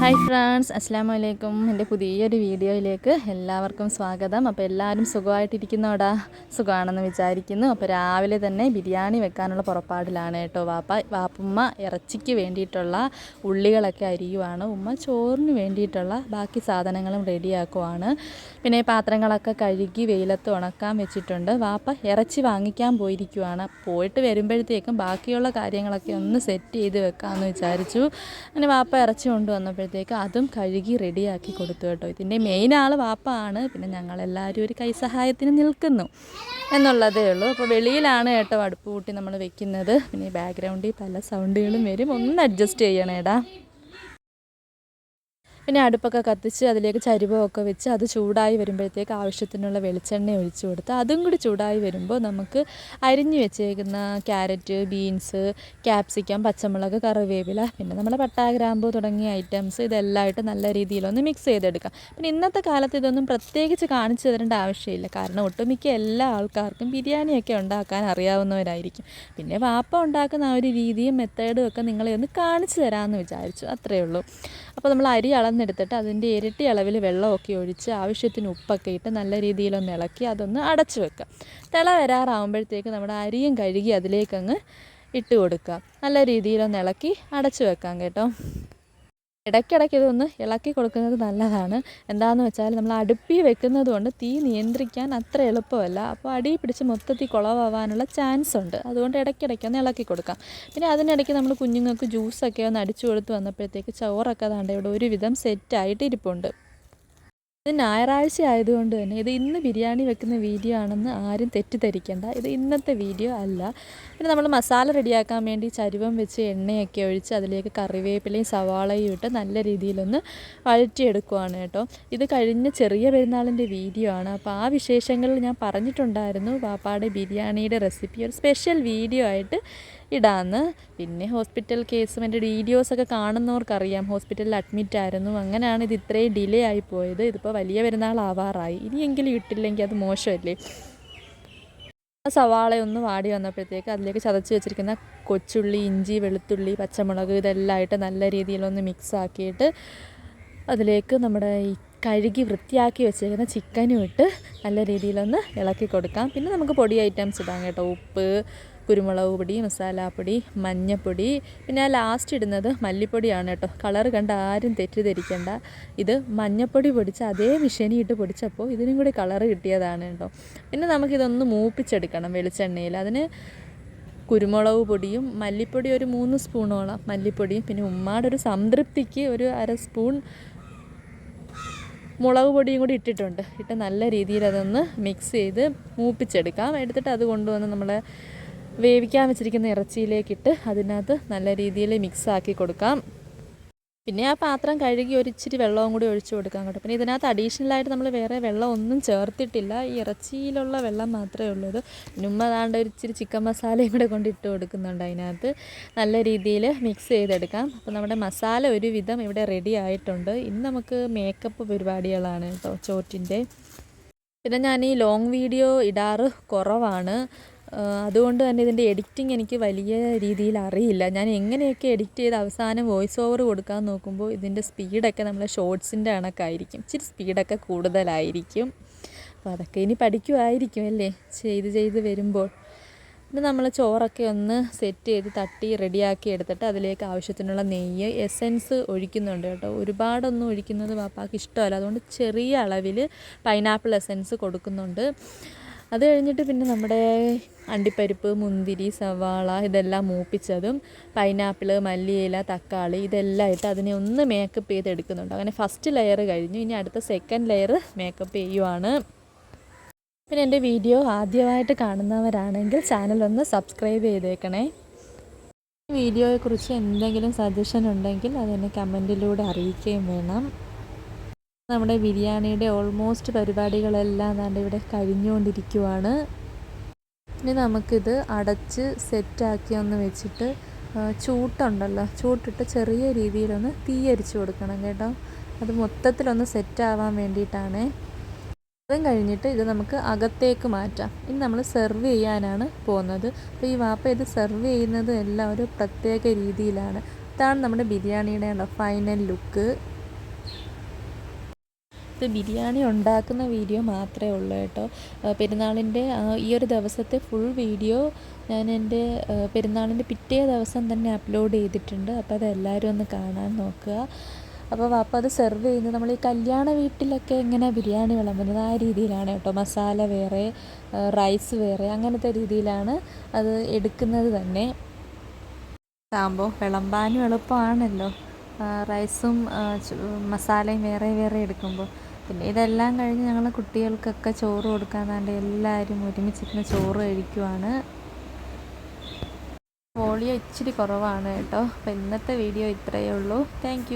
Hi friends അസ്സാം വലൈക്കും എന്റെ പുതിയൊരു വീഡിയോയിലേക്ക് എല്ലാവർക്കും സ്വാഗതം. അപ്പോൾ എല്ലാവരും സുഖമായിട്ടിരിക്കുന്നോടാ? സുഖമാണെന്ന് വിചാരിക്കുന്നു. അപ്പോൾ രാവിലെ തന്നെ ബിരിയാണി വെക്കാനുള്ള പുറപ്പാടിലാണ് കേട്ടോ വാപ്പ. വാപ്പുമ്മ ഇറച്ചിക്ക് വേണ്ടിയിട്ടുള്ള ഉള്ളികളൊക്കെ അരിയുവാണ്. ഉമ്മ ചോറിന് വേണ്ടിയിട്ടുള്ള ബാക്കി സാധനങ്ങളും റെഡിയാക്കുവാണ്. പിന്നെ പാത്രങ്ങളൊക്കെ കഴുകി വെയിലത്ത് ഉണക്കാൻ വെച്ചിട്ടുണ്ട്. വാപ്പ ഇറച്ചി വാങ്ങിക്കാൻ പോയിരിക്കുവാണ്. പോയിട്ട് വരുമ്പോഴത്തേക്കും ബാക്കിയുള്ള കാര്യങ്ങളൊക്കെ ഒന്ന് സെറ്റ് ചെയ്ത് വെക്കാമെന്ന് വിചാരിച്ചു. അങ്ങനെ വാപ്പ ഇറച്ചി കൊണ്ടുവന്നപ്പോൾ ആയപ്പോഴത്തേക്ക് അതും കഴുകി റെഡിയാക്കി കൊടുത്തു കേട്ടോ. ഇതിന്റെ മെയിൻ ആൾ വാപ്പാണ്. പിന്നെ ഞങ്ങളെല്ലാവരും ഒരു കൈസഹായത്തിന് നിൽക്കുന്നു എന്നുള്ളതേ ഉള്ളൂ. അപ്പോൾ വെളിയിലാണ് കേട്ടോ അടുപ്പ് കൂട്ടി നമ്മൾ വെക്കുന്നത്. പിന്നെ ബാക്ക്ഗ്രൗണ്ടിൽ പല സൗണ്ടുകളും വരും. ഒന്ന് അഡ്ജസ്റ്റ് ചെയ്യണേടാ. പിന്നെ അടുപ്പൊക്കെ കത്തിച്ച് അതിലേക്ക് ചരുവമൊക്കെ വെച്ച് അത് ചൂടായി വരുമ്പോഴത്തേക്ക് ആവശ്യത്തിനുള്ള വെളിച്ചെണ്ണ ഒഴിച്ചു കൊടുത്ത് അതും കൂടി ചൂടായി വരുമ്പോൾ നമുക്ക് അരിഞ്ഞു വെച്ചേക്കുന്ന ക്യാരറ്റ് ബീൻസ് ക്യാപ്സിക്കം പച്ചമുളക് കറിവേപ്പില പിന്നെ നമ്മുടെ പട്ടാഗ്രാമ്പ് തുടങ്ങിയ ഐറ്റംസ് ഇതെല്ലാമായിട്ട് നല്ല രീതിയിലൊന്ന് മിക്സ് ചെയ്തെടുക്കാം. പിന്നെ ഇന്നത്തെ കാലത്ത് ഇതൊന്നും പ്രത്യേകിച്ച് കാണിച്ചു തരേണ്ട ആവശ്യമില്ല. കാരണം ഒട്ടുമിക്ക എല്ലാ ആൾക്കാർക്കും ബിരിയാണിയൊക്കെ ഉണ്ടാക്കാൻ അറിയാവുന്നവരായിരിക്കും. പിന്നെ വാപ്പ ഉണ്ടാക്കുന്ന ആ ഒരു രീതിയും മെത്തേഡും ഒക്കെ നിങ്ങളെ ഒന്ന് കാണിച്ചു തരാമെന്ന് വിചാരിച്ചു. അത്രയേ ഉള്ളൂ. അപ്പോൾ നമ്മൾ അരി അളന്നെടുത്തിട്ട് അതിന്റെ ഇരട്ടി അളവിൽ വെള്ളമൊക്കെ ഒഴിച്ച് ആവശ്യത്തിന് ഉപ്പൊക്കെ ഇട്ട് നല്ല രീതിയിലൊന്ന് ഇളക്കി അതൊന്ന് അടച്ചു വെക്കുക. തിള വരാറാകുമ്പോഴത്തേക്ക് നമ്മുടെ അരിയും കഴുകി അതിലേക്കങ്ങ് ഇട്ട് കൊടുക്കുക. നല്ല രീതിയിലൊന്ന് ഇളക്കി അടച്ചു വെക്കാം കേട്ടോ. ഇടയ്ക്കിടയ്ക്ക് ഇതൊന്ന് ഇളക്കി കൊടുക്കുന്നത് നല്ലതാണ്. എന്താണെന്ന് വെച്ചാൽ നമ്മൾ അടുപ്പി വെക്കുന്നത് കൊണ്ട് തീ നിയന്ത്രിക്കാൻ അത്ര എളുപ്പമല്ല. അപ്പോൾ അടി പിടിച്ച് മൊത്തത്തിൽ കുളവാകാനുള്ള ചാൻസ് ഉണ്ട്. അതുകൊണ്ട് ഇടയ്ക്കിടയ്ക്ക് ഒന്ന് ഇളക്കി കൊടുക്കാം. പിന്നെ അതിനിടയ്ക്ക് നമ്മൾ കുഞ്ഞുങ്ങൾക്ക് ജ്യൂസൊക്കെ ഒന്ന് അടിച്ചു കൊടുത്ത് വന്നപ്പോഴത്തേക്ക് ചോറൊക്കെ താണ്ട ഇവിടെ ഒരുവിധം സെറ്റായിട്ട് ഇരിപ്പുണ്ട്. ഇത് ഞായറാഴ്ച ആയതുകൊണ്ട് തന്നെ ഇത് ഇന്ന് ബിരിയാണി വെക്കുന്ന വീഡിയോ ആണെന്ന് ആരും തെറ്റിദ്ധരിക്കേണ്ട. ഇത് ഇന്നത്തെ വീഡിയോ അല്ല. പിന്നെ നമ്മൾ മസാല റെഡിയാക്കാൻ വേണ്ടി ചരുവം വെച്ച് എണ്ണയൊക്കെ ഒഴിച്ച് അതിലേക്ക് കറിവേപ്പിലയും സവാളയും ഇട്ട് നല്ല രീതിയിലൊന്ന് വഴറ്റിയെടുക്കുവാണ് കേട്ടോ. ഇത് കഴിഞ്ഞ ചെറിയ പെരുന്നാളിന്റെ വീഡിയോ ആണ്. അപ്പോൾ ആ വിശേഷങ്ങളിൽ ഞാൻ പറഞ്ഞിട്ടുണ്ടായിരുന്നു. പാപ്പാടെ ബിരിയാണിയുടെ റെസിപ്പി ഒരു സ്പെഷ്യൽ വീഡിയോ ആയിട്ട് ഇടാമെന്ന് പിന്നെ ഹോസ്പിറ്റൽ കേസും എന്റെ വീഡിയോസൊക്കെ കാണുന്നവർക്കറിയാം. ഹോസ്പിറ്റലിൽ അഡ്മിറ്റ് ആയിരുന്നു അങ്ങനെയാണ് ഇത് ഇത്രയും ഡിലേ ആയി പോയത്. ഇതിപ്പോൾ വലിയ പെരുന്നാളാവാറായി. ഇനിയെങ്കിലും ഇട്ടില്ലെങ്കിൽ അത് മോശമല്ലേ? സവാള ഒന്ന് വാടി വന്നപ്പോഴത്തേക്ക് അതിലേക്ക് ചതച്ച് വെച്ചിരിക്കുന്ന കൊച്ചുള്ളി ഇഞ്ചി വെളുത്തുള്ളി പച്ചമുളക് ഇതെല്ലാം ആയിട്ട് നല്ല രീതിയിലൊന്ന് മിക്സ് ആക്കിയിട്ട് അതിലേക്ക് നമ്മുടെ ഈ കഴുകി വൃത്തിയാക്കി വെച്ചേക്കുന്ന ചിക്കനും ഇട്ട് നല്ല രീതിയിലൊന്ന് ഇളക്കി കൊടുക്കാം. പിന്നെ നമുക്ക് പൊടി ഐറ്റംസ് ഇടാം കേട്ടോ. ഉപ്പ് കുരുമുളക് പൊടി മസാലപ്പൊടി മഞ്ഞൾപ്പൊടി പിന്നെ ലാസ്റ്റ് ഇടുന്നത് മല്ലിപ്പൊടിയാണ് കേട്ടോ. കളർ കണ്ട് ആരും തെറ്റിദ്ധരിക്കേണ്ട. ഇത് മഞ്ഞൾപ്പൊടി പൊടിച്ച് അതേ മിഷനി ഇട്ട് പൊടിച്ചപ്പോൾ ഇതിനും കൂടി കളർ കിട്ടിയതാണ് കേട്ടോ. പിന്നെ നമുക്കിതൊന്ന് മൂപ്പിച്ചെടുക്കണം വെളിച്ചെണ്ണയിൽ. അതിന് കുരുമുളക് പൊടിയും മല്ലിപ്പൊടി ഒരു മൂന്ന് സ്പൂണോളം മല്ലിപ്പൊടിയും പിന്നെ ഉമ്മാടെ ഒരു സംതൃപ്തിക്ക് ഒരു അര സ്പൂൺ മുളക് പൊടിയും കൂടി ഇട്ടിട്ടുണ്ട്. ഇട്ട് നല്ല രീതിയിൽ അതൊന്ന് മിക്സ് ചെയ്ത് മൂപ്പിച്ചെടുക്കാം. എടുത്തിട്ട് അത് കൊണ്ടുവന്ന് നമ്മൾ വേവിക്കാൻ വെച്ചിരിക്കുന്ന ഇറച്ചിയിലേക്കിട്ട് അതിനകത്ത് നല്ല രീതിയിൽ മിക്സ് ആക്കി കൊടുക്കാം. പിന്നെ ആ പാത്രം കഴുകി ഒരിച്ചിരി വെള്ളവും കൂടി ഒഴിച്ചു കൊടുക്കാം കേട്ടോ. പിന്നെ ഇതിനകത്ത് അഡീഷണലായിട്ട് നമ്മൾ വേറെ വെള്ളം ഒന്നും ചേർത്തിട്ടില്ല. ഈ ഇറച്ചിയിലുള്ള വെള്ളം മാത്രമേ ഉള്ളൂ. താണ്ട് ഒരു ഇച്ചിരി ചിക്കൻ മസാലയും കൂടെ കൊണ്ടിട്ട് കൊടുക്കുന്നുണ്ട് അതിനകത്ത്. നല്ല രീതിയിൽ മിക്സ് ചെയ്തെടുക്കാം. അപ്പോൾ നമ്മുടെ മസാല ഒരുവിധം ഇവിടെ റെഡി ആയിട്ടുണ്ട്. ഇന്ന് നമുക്ക് മേക്കപ്പ് പരിപാടികളാണ് കേട്ടോ ചോറ്റിന്റെ. പിന്നെ ഞാൻ ഈ ലോങ് വീഡിയോ ഇടാറ് കുറവാണ്. അതുകൊണ്ട് തന്നെ ഇതിന്റെ എഡിറ്റിംഗ് എനിക്ക് വലിയ രീതിയിൽ അറിയില്ല. ഞാൻ എങ്ങനെയൊക്കെ എഡിറ്റ് ചെയ്ത് അവസാനം വോയിസ് ഓവർ കൊടുക്കാൻ നോക്കുമ്പോൾ ഇതിന്റെ സ്പീഡൊക്കെ നമ്മളെ ഷോർട്സിന്റെ കണക്കായിരിക്കും. ഇച്ചിരി സ്പീഡൊക്കെ കൂടുതലായിരിക്കും. അപ്പോൾ അതൊക്കെ ഇനി പഠിക്കുമായിരിക്കും അല്ലേ? ചെയ്ത് ചെയ്ത് വരുമ്പോൾ. പിന്നെ നമ്മൾ ചോറൊക്കെ ഒന്ന് സെറ്റ് ചെയ്ത് തട്ടി റെഡിയാക്കി എടുത്തിട്ട് അതിലേക്ക് ആവശ്യത്തിനുള്ള നെയ്യ് എസെൻസ് ഒഴിക്കുന്നുണ്ട് കേട്ടോ. ഒരുപാടൊന്നും ഒഴിക്കുന്നത് പാപ്പാക്ക് ഇഷ്ടമല്ല. അതുകൊണ്ട് ചെറിയ അളവിൽ പൈനാപ്പിൾ എസെൻസ് കൊടുക്കുന്നുണ്ട്. അത് കഴിഞ്ഞിട്ട് പിന്നെ നമ്മുടെ അണ്ടിപ്പരിപ്പ് മുന്തിരി സവാള ഇതെല്ലാം മൂപ്പിച്ചതും പൈനാപ്പിൾ മല്ലിയില തക്കാളി ഇതെല്ലാം ഇട്ട് അതിനെ ഒന്ന് മേക്കപ്പ് ചെയ്തെടുക്കുന്നുണ്ട്. അങ്ങനെ ഫസ്റ്റ് ലെയർ കഴിഞ്ഞു. ഇനി അടുത്ത സെക്കൻഡ് ലെയർ മേക്കപ്പ് ചെയ്യുവാണ്. പിന്നെ എന്റെ വീഡിയോ ആദ്യമായിട്ട് കാണുന്നവരാണെങ്കിൽ ഒന്ന് സബ്സ്ക്രൈബ് ചെയ്തേക്കണേ. വീഡിയോയെക്കുറിച്ച് എന്തെങ്കിലും സജഷൻ ഉണ്ടെങ്കിൽ അതെന്നെ കമന്റിലൂടെ അറിയിക്കുകയും വേണം. നമ്മുടെ ബിരിയാണിയുടെ ഓൾമോസ്റ്റ് പരിപാടികളെല്ലാം ദാണ്ട് ഇവിടെ കഴിഞ്ഞുകൊണ്ടിരിക്കുവാണ്. ഇനി നമുക്കിത് അടച്ച് സെറ്റാക്കി ഒന്ന് വെച്ചിട്ട് ചൂട്ടുണ്ടല്ലോ ചൂട്ടിട്ട് ചെറിയ രീതിയിലൊന്ന് തീയരിച്ച് കൊടുക്കണം കേട്ടോ. അത് മൊത്തത്തിലൊന്ന് സെറ്റാവാൻ വേണ്ടിയിട്ടാണ്. അതും കഴിഞ്ഞിട്ട് ഇത് നമുക്ക് അകത്തേക്ക് മാറ്റാം. ഇനി നമ്മൾ സെർവ് ചെയ്യാനാണ് പോകുന്നത്. അപ്പോൾ ഈ വാപ്പ ഇത് സെർവ് ചെയ്യുന്നത് എല്ലാം ഒരു പ്രത്യേക രീതിയിലാണ്. ഇതാണ് നമ്മുടെ ബിരിയാണിയുടെ ഫൈനൽ ലുക്ക്. ഇത് ബിരിയാണി ഉണ്ടാക്കുന്ന വീഡിയോ മാത്രമേ ഉള്ളൂ കേട്ടോ. പെരുന്നാളിന്റെ ഈ ഒരു ദിവസത്തെ ഫുൾ വീഡിയോ ഞാൻ എന്റെ പെരുന്നാളിന്റെ പിറ്റേ ദിവസം തന്നെ അപ്ലോഡ് ചെയ്തിട്ടുണ്ട്. അപ്പോൾ അതെല്ലാവരും ഒന്ന് കാണാൻ നോക്കുക. അപ്പോൾ വാപ്പ അത് സെർവ് ചെയ്യുന്നത് നമ്മൾ ഈ കല്യാണ വീട്ടിലൊക്കെ എങ്ങനെ ബിരിയാണി വിളമ്പുന്നത് ആ രീതിയിലാണ് കേട്ടോ. മസാല വേറെ റൈസ് വേറെ അങ്ങനത്തെ രീതിയിലാണ് അത് എടുക്കുന്നത് തന്നെ. ആകുമ്പോൾ വിളമ്പാനും എളുപ്പമാണല്ലോ. റൈസും മസാലയും വേറെ വേറെ എടുക്കുമ്പോൾ. പിന്നെ ഇതെല്ലാം കഴിഞ്ഞ് ഞങ്ങൾ കുട്ടികൾക്കൊക്കെ ചോറ് കൊടുക്കാൻ വേണ്ടി എല്ലാവരും ഒരുമിച്ചിരുന്ന് ചോറ് കഴിക്കുവാണ്. പോളിയോ ഇച്ചിരി കുറവാണ് കേട്ടോ. അപ്പോൾ ഇന്നത്തെ വീഡിയോ ഇത്രയേ ഉള്ളൂ. താങ്ക്